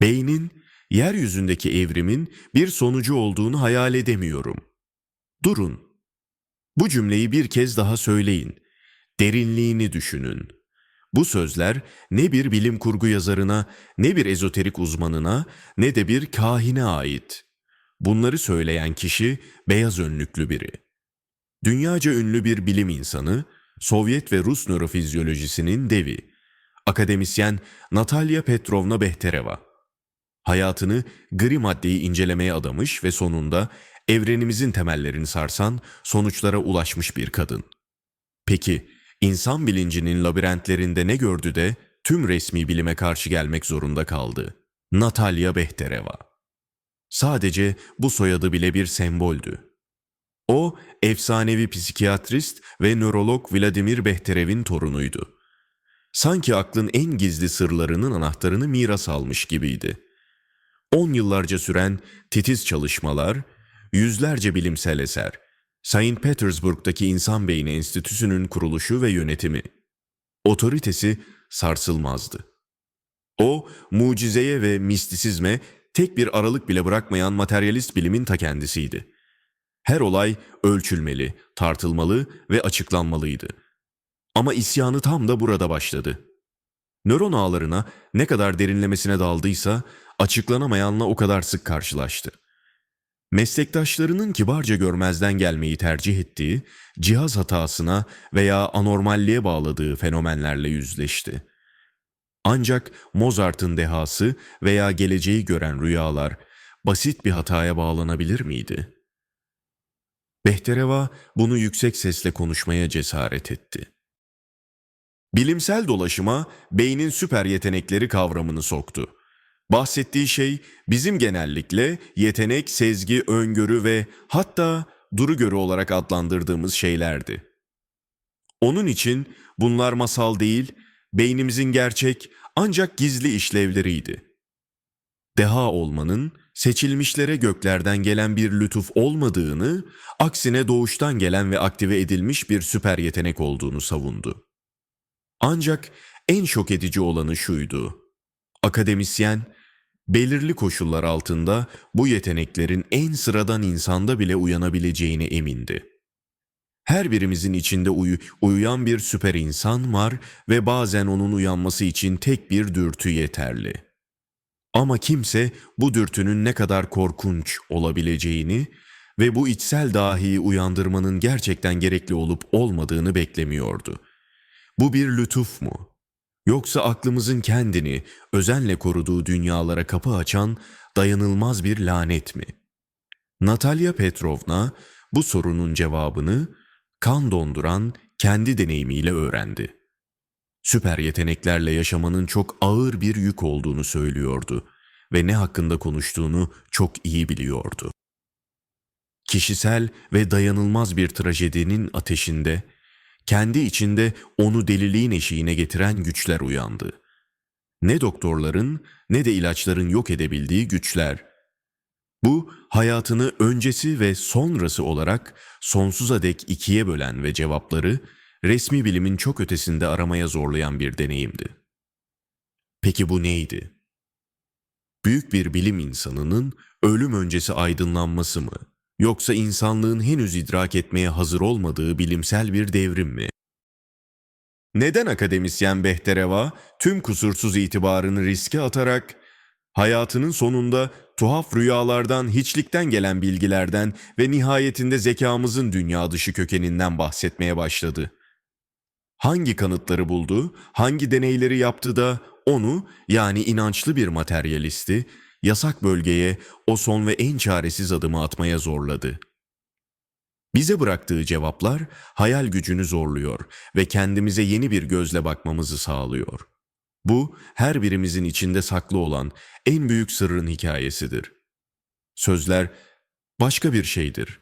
Beynin, yeryüzündeki evrimin bir sonucu olduğunu hayal edemiyorum. Durun. Bu cümleyi bir kez daha söyleyin. Derinliğini düşünün. Bu sözler ne bir bilim kurgu yazarına, ne bir ezoterik uzmanına, ne de bir kahine ait. Bunları söyleyen kişi beyaz önlüklü biri. Dünyaca ünlü bir bilim insanı, Sovyet ve Rus nörofizyolojisinin devi, akademisyen Natalya Petrovna Behtereva. Hayatını gri maddeyi incelemeye adamış ve sonunda evrenimizin temellerini sarsan sonuçlara ulaşmış bir kadın. Peki insan bilincinin labirentlerinde ne gördü de tüm resmi bilime karşı gelmek zorunda kaldı? Natalya Behtereva. Sadece bu soyadı bile bir semboldü. O, efsanevi psikiyatrist ve nörolog Vladimir Behterev'in torunuydu. Sanki aklın en gizli sırlarının anahtarını miras almış gibiydi. On yıllarca süren titiz çalışmalar, yüzlerce bilimsel eser, St. Petersburg'daki İnsan Beyni Enstitüsü'nün kuruluşu ve yönetimi. Otoritesi sarsılmazdı. O, mucizeye ve mistisizme tek bir aralık bile bırakmayan materyalist bilimin ta kendisiydi. Her olay ölçülmeli, tartılmalı ve açıklanmalıydı. Ama isyanı tam da burada başladı. Nöron ağlarına ne kadar derinlemesine daldıysa açıklanamayanla o kadar sık karşılaştı. Meslektaşlarının kibarca görmezden gelmeyi tercih ettiği, cihaz hatasına veya anormalliğe bağladığı fenomenlerle yüzleşti. Ancak Mozart'ın dehası veya geleceği gören rüyalar basit bir hataya bağlanabilir miydi? Behtereva bunu yüksek sesle konuşmaya cesaret etti. Bilimsel dolaşıma beynin süper yetenekleri kavramını soktu. Bahsettiği şey bizim genellikle yetenek, sezgi, öngörü ve hatta duru görü olarak adlandırdığımız şeylerdi. Onun için bunlar masal değil, beynimizin gerçek ancak gizli işlevleriydi. Deha olmanın seçilmişlere göklerden gelen bir lütuf olmadığını, aksine doğuştan gelen ve aktive edilmiş bir süper yetenek olduğunu savundu. Ancak en şok edici olanı şuydu. Akademisyen, belirli koşullar altında bu yeteneklerin en sıradan insanda bile uyanabileceğine emindi. Her birimizin içinde uyu uyuyan bir süper insan var ve bazen onun uyanması için tek bir dürtü yeterli. Ama kimse bu dürtünün ne kadar korkunç olabileceğini ve bu içsel dahiyi uyandırmanın gerçekten gerekli olup olmadığını beklemiyordu. Bu bir lütuf mu? Yoksa aklımızın kendini özenle koruduğu dünyalara kapı açan dayanılmaz bir lanet mi? Natalya Petrovna bu sorunun cevabını kan donduran kendi deneyimiyle öğrendi. Süper yeteneklerle yaşamanın çok ağır bir yük olduğunu söylüyordu ve ne hakkında konuştuğunu çok iyi biliyordu. Kişisel ve dayanılmaz bir trajedinin ateşinde kendi içinde onu deliliğin eşiğine getiren güçler uyandı. Ne doktorların ne de ilaçların yok edebildiği güçler. Bu hayatını öncesi ve sonrası olarak sonsuza dek ikiye bölen ve cevapları resmi bilimin çok ötesinde aramaya zorlayan bir deneyimdi. Peki bu neydi? Büyük bir bilim insanının ölüm öncesi aydınlanması mı? Yoksa insanlığın henüz idrak etmeye hazır olmadığı bilimsel bir devrim mi? Neden akademisyen Behtereva tüm kusursuz itibarını riske atarak hayatının sonunda tuhaf rüyalardan, hiçlikten gelen bilgilerden ve nihayetinde zekamızın dünya dışı kökeninden bahsetmeye başladı? Hangi kanıtları buldu, hangi deneyleri yaptı da onu yani inançlı bir materyalisti yasak bölgeye o son ve en çaresiz adımı atmaya zorladı. Bize bıraktığı cevaplar hayal gücünü zorluyor ve kendimize yeni bir gözle bakmamızı sağlıyor. Bu her birimizin içinde saklı olan en büyük sırrın hikayesidir. Sözler başka bir şeydir.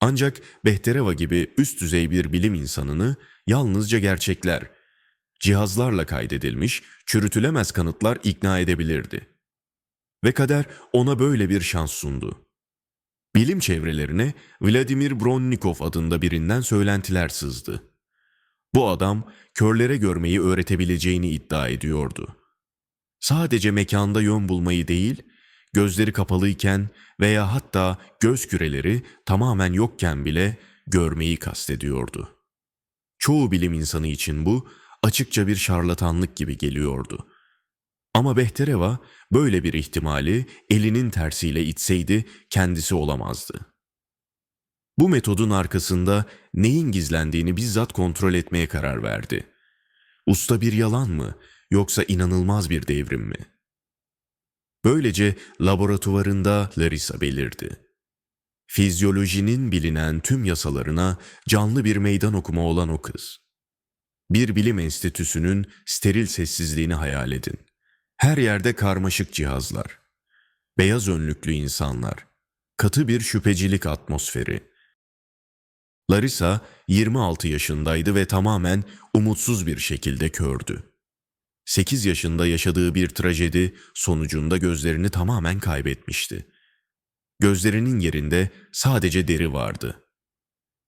Ancak Behtereva gibi üst düzey bir bilim insanını yalnızca gerçekler, cihazlarla kaydedilmiş, çürütülemez kanıtlar ikna edebilirdi. Ve kader ona böyle bir şans sundu. Bilim çevrelerine Vladimir Bronnikov adında birinden söylentiler sızdı. Bu adam körlere görmeyi öğretebileceğini iddia ediyordu. sadece mekanda yön bulmayı değil, gözleri kapalıyken veya hatta göz küreleri tamamen yokken bile görmeyi kastediyordu. Çoğu bilim insanı için bu açıkça bir şarlatanlık gibi geliyordu. Ama Behtereva böyle bir ihtimali elinin tersiyle itseydi kendisi olamazdı. Bu metodun arkasında neyin gizlendiğini bizzat kontrol etmeye karar verdi. Usta bir yalan mı yoksa inanılmaz bir devrim mi? Böylece laboratuvarında Larissa belirdi. Fizyolojinin bilinen tüm yasalarına canlı bir meydan okuma olan o kız. Bir bilim enstitüsünün steril sessizliğini hayal edin. Her yerde karmaşık cihazlar. Beyaz önlüklü insanlar. Katı bir şüphecilik atmosferi. Larissa 26 yaşındaydı ve tamamen umutsuz bir şekilde kördü. 8 yaşında yaşadığı bir trajedi sonucunda gözlerini tamamen kaybetmişti. Gözlerinin yerinde sadece deri vardı.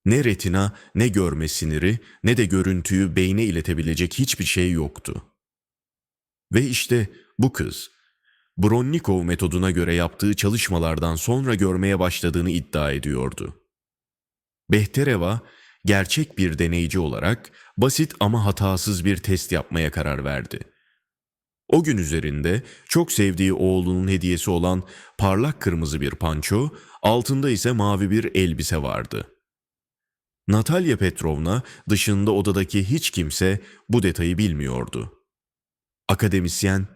Ne retina, ne görme siniri, ne de görüntüyü beyne iletebilecek hiçbir şey yoktu. Ve işte bu kız, Bronnikov metoduna göre yaptığı çalışmalardan sonra görmeye başladığını iddia ediyordu. Behtereva, gerçek bir deneyci olarak basit ama hatasız bir test yapmaya karar verdi. O gün üzerinde çok sevdiği oğlunun hediyesi olan parlak kırmızı bir panço, altında ise mavi bir elbise vardı. Natalya Petrovna dışında odadaki hiç kimse bu detayı bilmiyordu. Akademisyen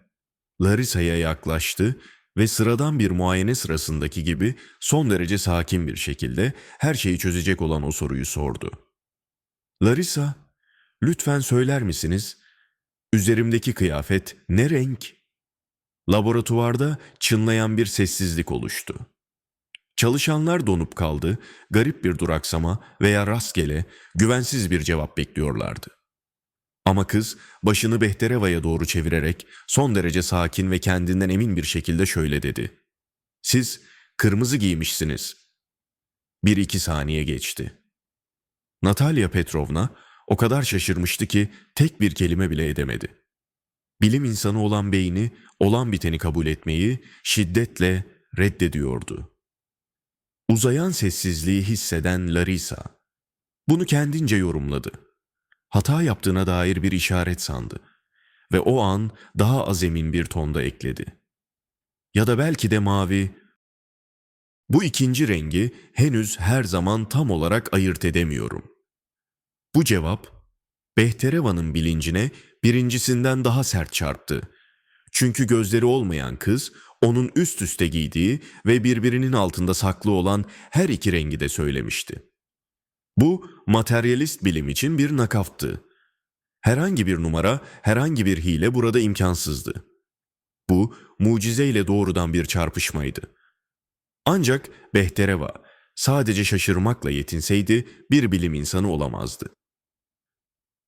Larissa'ya yaklaştı ve sıradan bir muayene sırasındaki gibi son derece sakin bir şekilde her şeyi çözecek olan o soruyu sordu. Larissa, lütfen söyler misiniz? Üzerimdeki kıyafet ne renk? Laboratuvarda çınlayan bir sessizlik oluştu. Çalışanlar donup kaldı, garip bir duraksama veya rastgele, güvensiz bir cevap bekliyorlardı. Ama kız başını Behtereva'ya doğru çevirerek son derece sakin ve kendinden emin bir şekilde şöyle dedi. Siz kırmızı giymişsiniz. Bir iki saniye geçti. Natalya Petrovna o kadar şaşırmıştı ki tek bir kelime bile edemedi. Bilim insanı olan beyni olan biteni kabul etmeyi şiddetle reddediyordu. Uzayan sessizliği hisseden Larissa bunu kendince yorumladı hata yaptığına dair bir işaret sandı ve o an daha az emin bir tonda ekledi. Ya da belki de mavi, bu ikinci rengi henüz her zaman tam olarak ayırt edemiyorum. Bu cevap, Behtereva'nın bilincine birincisinden daha sert çarptı. Çünkü gözleri olmayan kız, onun üst üste giydiği ve birbirinin altında saklı olan her iki rengi de söylemişti. Bu materyalist bilim için bir nakaftı. Herhangi bir numara, herhangi bir hile burada imkansızdı. Bu mucizeyle doğrudan bir çarpışmaydı. Ancak Behtereva sadece şaşırmakla yetinseydi bir bilim insanı olamazdı.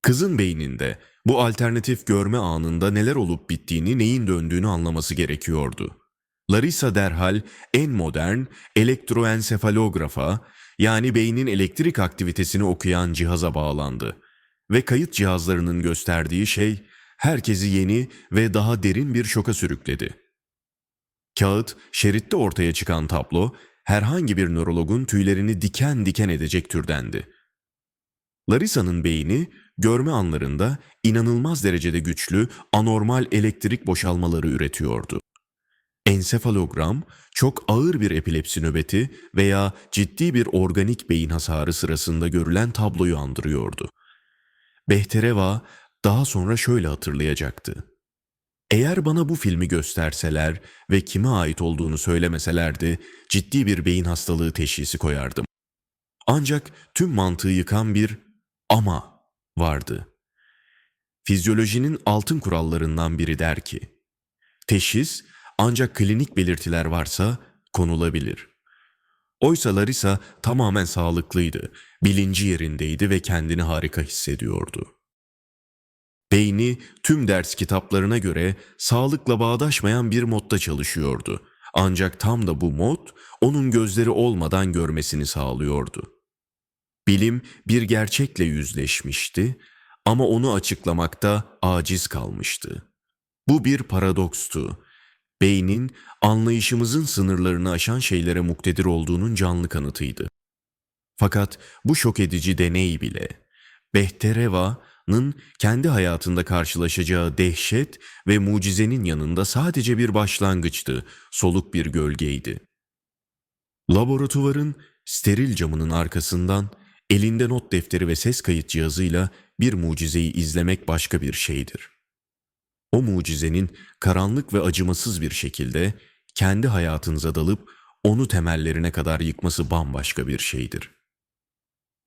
Kızın beyninde bu alternatif görme anında neler olup bittiğini, neyin döndüğünü anlaması gerekiyordu. Larissa derhal en modern elektroensefalografa yani beynin elektrik aktivitesini okuyan cihaza bağlandı ve kayıt cihazlarının gösterdiği şey herkesi yeni ve daha derin bir şoka sürükledi. Kağıt, şeritte ortaya çıkan tablo herhangi bir nörologun tüylerini diken diken edecek türdendi. Larissa'nın beyni görme anlarında inanılmaz derecede güçlü, anormal elektrik boşalmaları üretiyordu. Ensefalogram, çok ağır bir epilepsi nöbeti veya ciddi bir organik beyin hasarı sırasında görülen tabloyu andırıyordu. Behtereva daha sonra şöyle hatırlayacaktı. Eğer bana bu filmi gösterseler ve kime ait olduğunu söylemeselerdi, ciddi bir beyin hastalığı teşhisi koyardım. Ancak tüm mantığı yıkan bir ama vardı. Fizyolojinin altın kurallarından biri der ki, teşhis ancak klinik belirtiler varsa konulabilir. Oysa Larissa tamamen sağlıklıydı, bilinci yerindeydi ve kendini harika hissediyordu. Beyni tüm ders kitaplarına göre sağlıkla bağdaşmayan bir modda çalışıyordu. Ancak tam da bu mod onun gözleri olmadan görmesini sağlıyordu. Bilim bir gerçekle yüzleşmişti ama onu açıklamakta aciz kalmıştı. Bu bir paradokstu. Beynin anlayışımızın sınırlarını aşan şeylere muktedir olduğunun canlı kanıtıydı. Fakat bu şok edici deney bile Behtereva'nın kendi hayatında karşılaşacağı dehşet ve mucizenin yanında sadece bir başlangıçtı, soluk bir gölgeydi. Laboratuvarın steril camının arkasından elinde not defteri ve ses kayıt cihazıyla bir mucizeyi izlemek başka bir şeydir. O mucizenin karanlık ve acımasız bir şekilde kendi hayatınıza dalıp onu temellerine kadar yıkması bambaşka bir şeydir.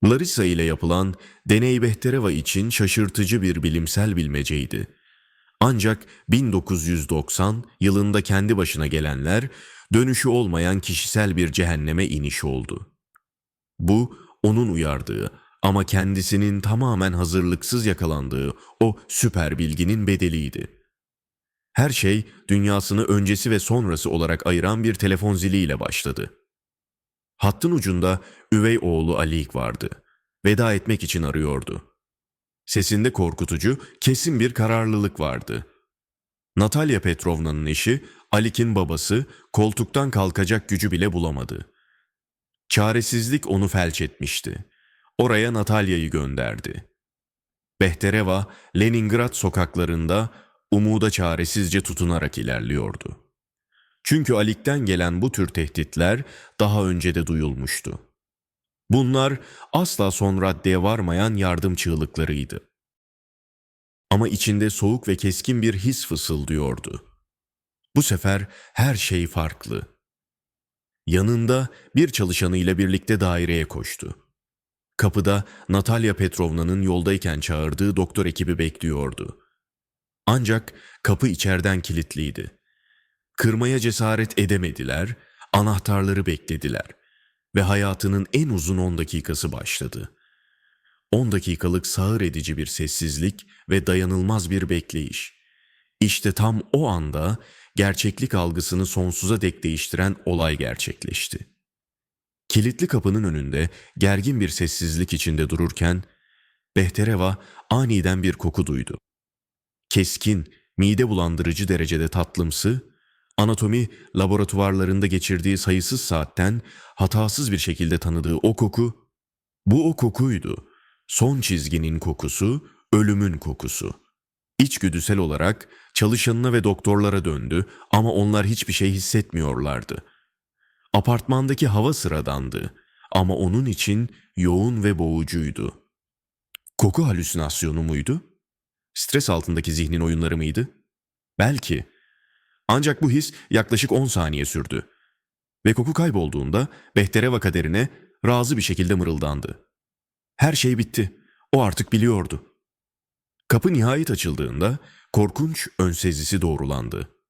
Larissa ile yapılan deney Behtereva için şaşırtıcı bir bilimsel bilmeceydi. Ancak 1990 yılında kendi başına gelenler dönüşü olmayan kişisel bir cehenneme iniş oldu. Bu onun uyardığı ama kendisinin tamamen hazırlıksız yakalandığı o süper bilginin bedeliydi. Her şey dünyasını öncesi ve sonrası olarak ayıran bir telefon ziliyle başladı. Hattın ucunda üvey oğlu Alik vardı. Veda etmek için arıyordu. Sesinde korkutucu, kesin bir kararlılık vardı. Natalya Petrovna'nın eşi, Alik'in babası koltuktan kalkacak gücü bile bulamadı. Çaresizlik onu felç etmişti. Oraya Natalya'yı gönderdi. Behtereva, Leningrad sokaklarında umuda çaresizce tutunarak ilerliyordu. Çünkü Alik'ten gelen bu tür tehditler daha önce de duyulmuştu. Bunlar asla son raddeye varmayan yardım çığlıklarıydı. Ama içinde soğuk ve keskin bir his fısıldıyordu. Bu sefer her şey farklı. Yanında bir çalışanıyla birlikte daireye koştu. Kapıda Natalya Petrovna'nın yoldayken çağırdığı doktor ekibi bekliyordu. Ancak kapı içeriden kilitliydi. Kırmaya cesaret edemediler, anahtarları beklediler ve hayatının en uzun 10 dakikası başladı. 10 dakikalık sağır edici bir sessizlik ve dayanılmaz bir bekleyiş. İşte tam o anda gerçeklik algısını sonsuza dek değiştiren olay gerçekleşti. Kilitli kapının önünde gergin bir sessizlik içinde dururken Behtereva aniden bir koku duydu. Keskin, mide bulandırıcı derecede tatlımsı, anatomi laboratuvarlarında geçirdiği sayısız saatten hatasız bir şekilde tanıdığı o koku, bu o kokuydu. Son çizginin kokusu, ölümün kokusu. İçgüdüsel olarak çalışanına ve doktorlara döndü ama onlar hiçbir şey hissetmiyorlardı. Apartmandaki hava sıradandı ama onun için yoğun ve boğucuydu. Koku halüsinasyonu muydu? Stres altındaki zihnin oyunları mıydı? Belki. Ancak bu his yaklaşık 10 saniye sürdü. Ve koku kaybolduğunda Behtereva kaderine razı bir şekilde mırıldandı. Her şey bitti. O artık biliyordu. Kapı nihayet açıldığında korkunç ön sezisi doğrulandı.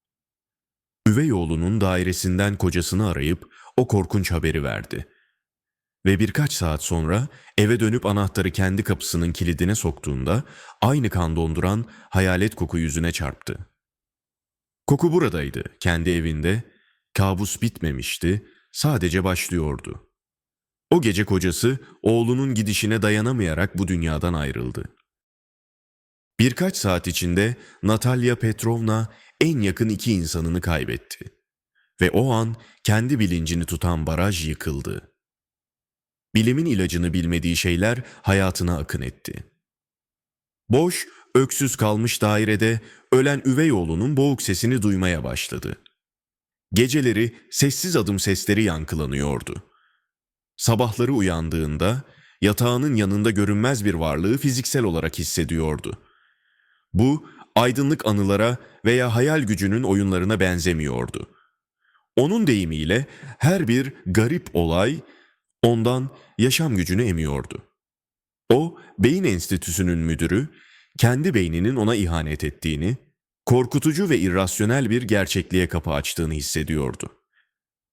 Üvey oğlunun dairesinden kocasını arayıp o korkunç haberi verdi. Ve birkaç saat sonra eve dönüp anahtarı kendi kapısının kilidine soktuğunda aynı kan donduran hayalet koku yüzüne çarptı. Koku buradaydı, kendi evinde. Kabus bitmemişti, sadece başlıyordu. O gece kocası oğlunun gidişine dayanamayarak bu dünyadan ayrıldı. Birkaç saat içinde Natalya Petrovna en yakın iki insanını kaybetti. Ve o an kendi bilincini tutan baraj yıkıldı. Bilimin ilacını bilmediği şeyler hayatına akın etti. Boş, öksüz kalmış dairede ölen üvey oğlunun boğuk sesini duymaya başladı. Geceleri sessiz adım sesleri yankılanıyordu. Sabahları uyandığında yatağının yanında görünmez bir varlığı fiziksel olarak hissediyordu. Bu aydınlık anılara veya hayal gücünün oyunlarına benzemiyordu. Onun deyimiyle her bir garip olay ondan yaşam gücünü emiyordu. O, beyin enstitüsünün müdürü, kendi beyninin ona ihanet ettiğini, korkutucu ve irrasyonel bir gerçekliğe kapı açtığını hissediyordu.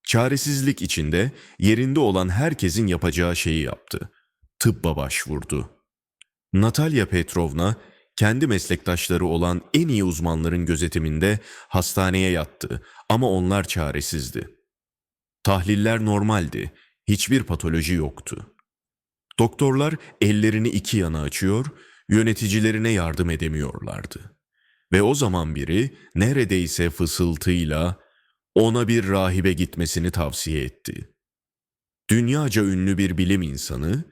Çaresizlik içinde yerinde olan herkesin yapacağı şeyi yaptı. Tıbba başvurdu. Natalya Petrovna kendi meslektaşları olan en iyi uzmanların gözetiminde hastaneye yattı ama onlar çaresizdi. Tahliller normaldi, hiçbir patoloji yoktu. Doktorlar ellerini iki yana açıyor, yöneticilerine yardım edemiyorlardı. Ve o zaman biri neredeyse fısıltıyla ona bir rahibe gitmesini tavsiye etti. Dünyaca ünlü bir bilim insanı,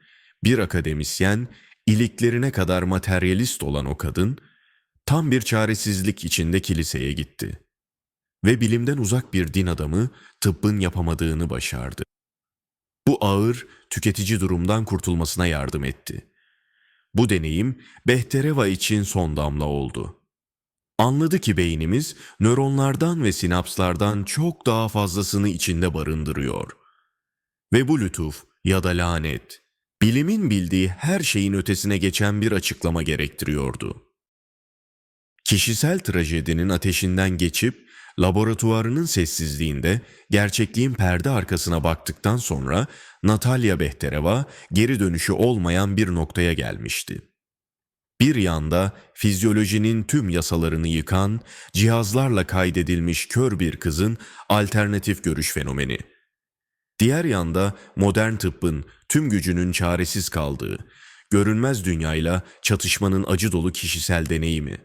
bir akademisyen, iliklerine kadar materyalist olan o kadın, tam bir çaresizlik içinde kiliseye gitti. Ve bilimden uzak bir din adamı tıbbın yapamadığını başardı. Bu ağır, tüketici durumdan kurtulmasına yardım etti. Bu deneyim Behtereva için son damla oldu. Anladı ki beynimiz nöronlardan ve sinapslardan çok daha fazlasını içinde barındırıyor. Ve bu lütuf ya da lanet, bilimin bildiği her şeyin ötesine geçen bir açıklama gerektiriyordu. Kişisel trajedinin ateşinden geçip laboratuvarının sessizliğinde gerçekliğin perde arkasına baktıktan sonra Natalya Behtereva geri dönüşü olmayan bir noktaya gelmişti. Bir yanda fizyolojinin tüm yasalarını yıkan, cihazlarla kaydedilmiş kör bir kızın alternatif görüş fenomeni. Diğer yanda modern tıbbın tüm gücünün çaresiz kaldığı, görünmez dünyayla çatışmanın acı dolu kişisel deneyimi.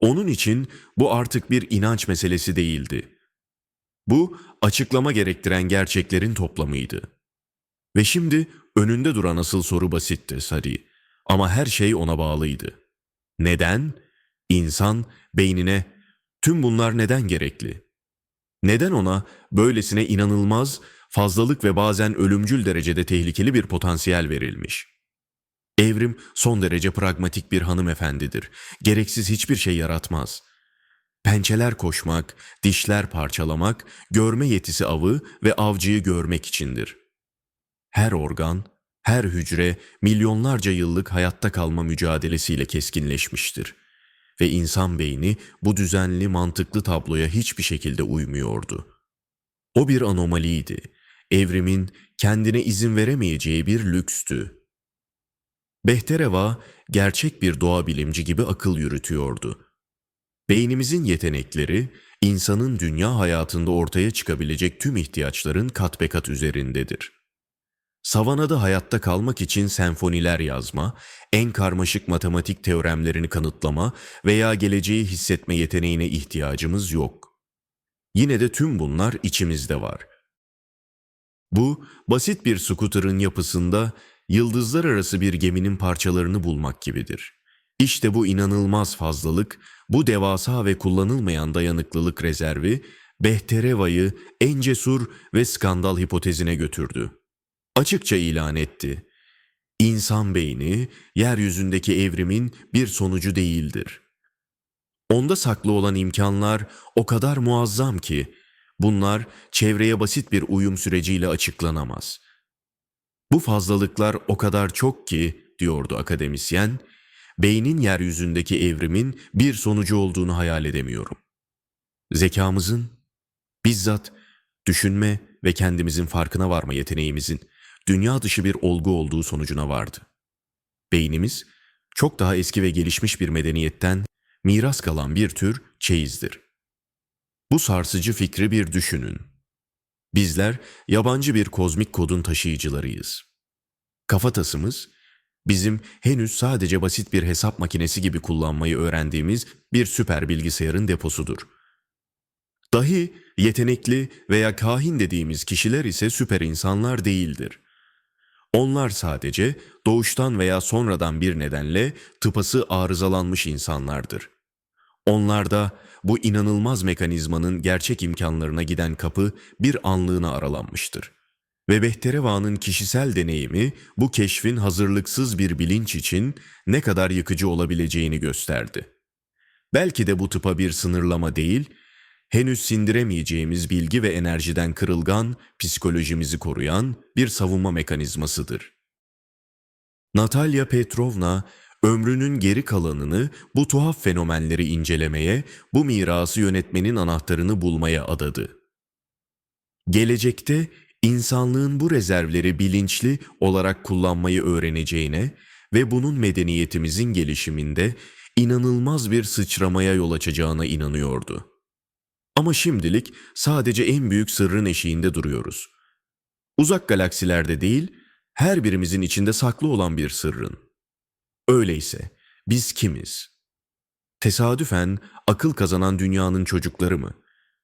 Onun için bu artık bir inanç meselesi değildi. Bu açıklama gerektiren gerçeklerin toplamıydı. Ve şimdi önünde duran asıl soru basitti Sari. Ama her şey ona bağlıydı. Neden? İnsan beynine tüm bunlar neden gerekli? Neden ona böylesine inanılmaz, fazlalık ve bazen ölümcül derecede tehlikeli bir potansiyel verilmiş? Evrim son derece pragmatik bir hanımefendidir. Gereksiz hiçbir şey yaratmaz. Pençeler koşmak, dişler parçalamak, görme yetisi avı ve avcıyı görmek içindir. Her organ, her hücre milyonlarca yıllık hayatta kalma mücadelesiyle keskinleşmiştir. Ve insan beyni bu düzenli mantıklı tabloya hiçbir şekilde uymuyordu. O bir anomaliydi. Evrimin kendine izin veremeyeceği bir lükstü. Behtereva gerçek bir doğa bilimci gibi akıl yürütüyordu. Beynimizin yetenekleri insanın dünya hayatında ortaya çıkabilecek tüm ihtiyaçların kat be kat üzerindedir. Savanada hayatta kalmak için senfoniler yazma, en karmaşık matematik teoremlerini kanıtlama veya geleceği hissetme yeteneğine ihtiyacımız yok. Yine de tüm bunlar içimizde var. Bu, basit bir skuterın yapısında yıldızlar arası bir geminin parçalarını bulmak gibidir. İşte bu inanılmaz fazlalık, bu devasa ve kullanılmayan dayanıklılık rezervi, Behtereva'yı en cesur ve skandal hipotezine götürdü açıkça ilan etti. İnsan beyni yeryüzündeki evrimin bir sonucu değildir. Onda saklı olan imkanlar o kadar muazzam ki bunlar çevreye basit bir uyum süreciyle açıklanamaz. Bu fazlalıklar o kadar çok ki diyordu akademisyen, beynin yeryüzündeki evrimin bir sonucu olduğunu hayal edemiyorum. Zekamızın, bizzat düşünme ve kendimizin farkına varma yeteneğimizin dünya dışı bir olgu olduğu sonucuna vardı. Beynimiz çok daha eski ve gelişmiş bir medeniyetten miras kalan bir tür çeyizdir. Bu sarsıcı fikri bir düşünün. Bizler yabancı bir kozmik kodun taşıyıcılarıyız. Kafatasımız bizim henüz sadece basit bir hesap makinesi gibi kullanmayı öğrendiğimiz bir süper bilgisayarın deposudur. Dahi yetenekli veya kahin dediğimiz kişiler ise süper insanlar değildir. Onlar sadece doğuştan veya sonradan bir nedenle tıpası arızalanmış insanlardır. Onlarda bu inanılmaz mekanizmanın gerçek imkanlarına giden kapı bir anlığına aralanmıştır. Ve Behtereva'nın kişisel deneyimi bu keşfin hazırlıksız bir bilinç için ne kadar yıkıcı olabileceğini gösterdi. Belki de bu tıpa bir sınırlama değil, henüz sindiremeyeceğimiz bilgi ve enerjiden kırılgan, psikolojimizi koruyan bir savunma mekanizmasıdır. Natalya Petrovna, ömrünün geri kalanını bu tuhaf fenomenleri incelemeye, bu mirası yönetmenin anahtarını bulmaya adadı. Gelecekte insanlığın bu rezervleri bilinçli olarak kullanmayı öğreneceğine ve bunun medeniyetimizin gelişiminde inanılmaz bir sıçramaya yol açacağına inanıyordu. Ama şimdilik sadece en büyük sırrın eşiğinde duruyoruz. Uzak galaksilerde değil, her birimizin içinde saklı olan bir sırrın. Öyleyse biz kimiz? Tesadüfen akıl kazanan dünyanın çocukları mı?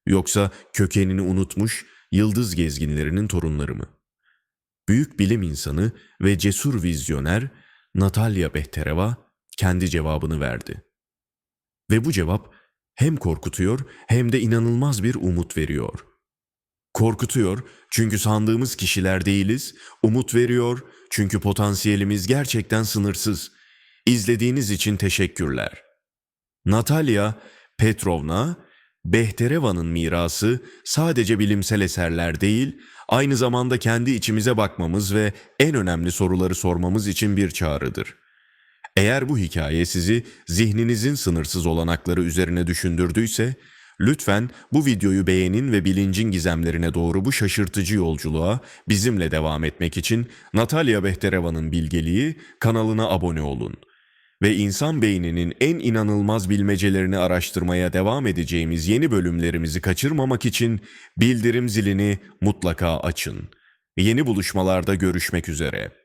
Yoksa kökenini unutmuş yıldız gezginlerinin torunları mı? Büyük bilim insanı ve cesur vizyoner Natalya Behtereva kendi cevabını verdi. Ve bu cevap hem korkutuyor hem de inanılmaz bir umut veriyor. Korkutuyor çünkü sandığımız kişiler değiliz, umut veriyor çünkü potansiyelimiz gerçekten sınırsız. İzlediğiniz için teşekkürler. Natalya Petrovna, Behtereva'nın mirası sadece bilimsel eserler değil, aynı zamanda kendi içimize bakmamız ve en önemli soruları sormamız için bir çağrıdır. Eğer bu hikaye sizi zihninizin sınırsız olanakları üzerine düşündürdüyse, lütfen bu videoyu beğenin ve bilincin gizemlerine doğru bu şaşırtıcı yolculuğa bizimle devam etmek için Natalya Behtereva'nın bilgeliği kanalına abone olun. Ve insan beyninin en inanılmaz bilmecelerini araştırmaya devam edeceğimiz yeni bölümlerimizi kaçırmamak için bildirim zilini mutlaka açın. Yeni buluşmalarda görüşmek üzere.